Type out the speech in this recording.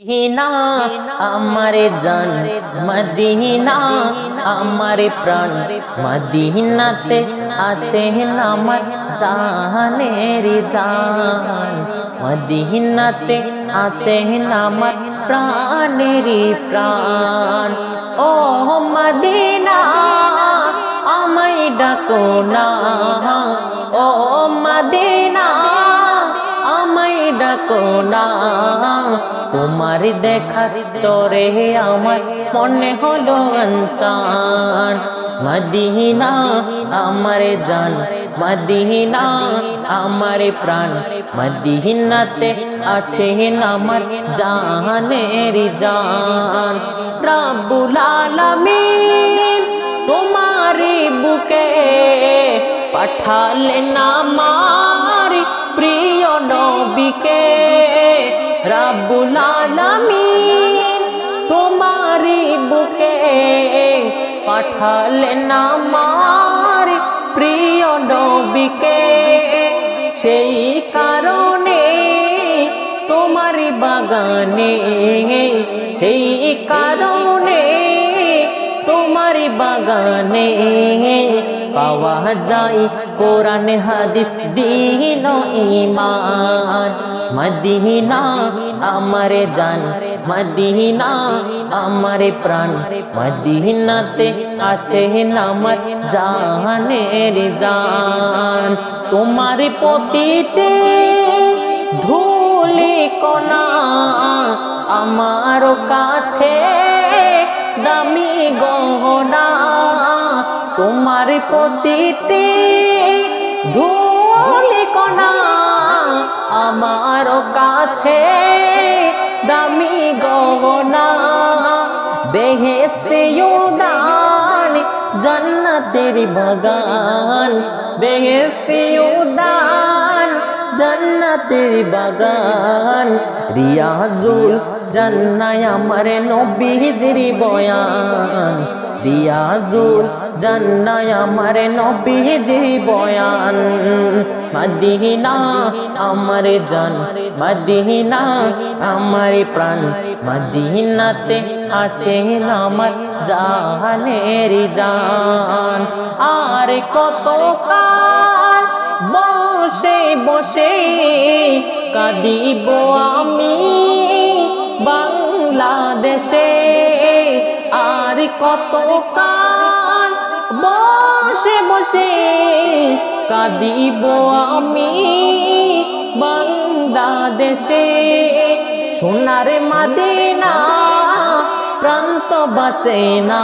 Medina, আমারে জান Medina, আমারে প্রাণ মদিনাতে আছে আমার জানের জান। মদিনাতে আছে আমার প্রাণের প্রাণ। ও মদিনা, আমায় ডাকো না। ও মদিনা, আমায় ডাকো না। তোমার দেখার তরে আমার মনে হলো অঞ্চান মদিনা, আমার জান, মদিনা, আমার প্রাণ। মদিনাতে আছে আমার জানের জান। রাব্বুল আলামিন তোমারি বুকে পাঠালেন আমার প্রিয় নবীকে। রাব্বুল আলামিন তোমারি বুকে পাঠালেন আমার প্রিয় নবীকে। সেই কারণে তোমার বাগানে, সেই কারণে তোমার বাগানে পাওয়া যায় কোরআন হাদিস, দিন ইমান মদিনা, আমার জান। মদিনা, আমার প্রাণ। মদিনাতে আছে আমার জানের জান। তোমার পতিতে ধুলি কণা, আমার কাছে দামি গহনা। তোমার প্রতিটি ধুলি কণা। বেহেস্তে উদান জান্নাতের বাগান। বেহেস্তে উদান জান্নাতের বাগান। রিয়াজুল জান্নায় আমার নবীজির বয়ান। রিয়াজুল জান্নায় আমার নবীজির বয়ান। মদিনা আমার জান, মদিনা আমার প্রাণ। মদিনাতে আছে আমার জানের জান। আর কত কাল বসে বসে কাঁদিব আমি বাংলাদেশে। আর কত কান? বসে বসে কাঁদিব আমি বাংলাদেশে। সোনার মাদে না প্রান্ত বাঁচে না।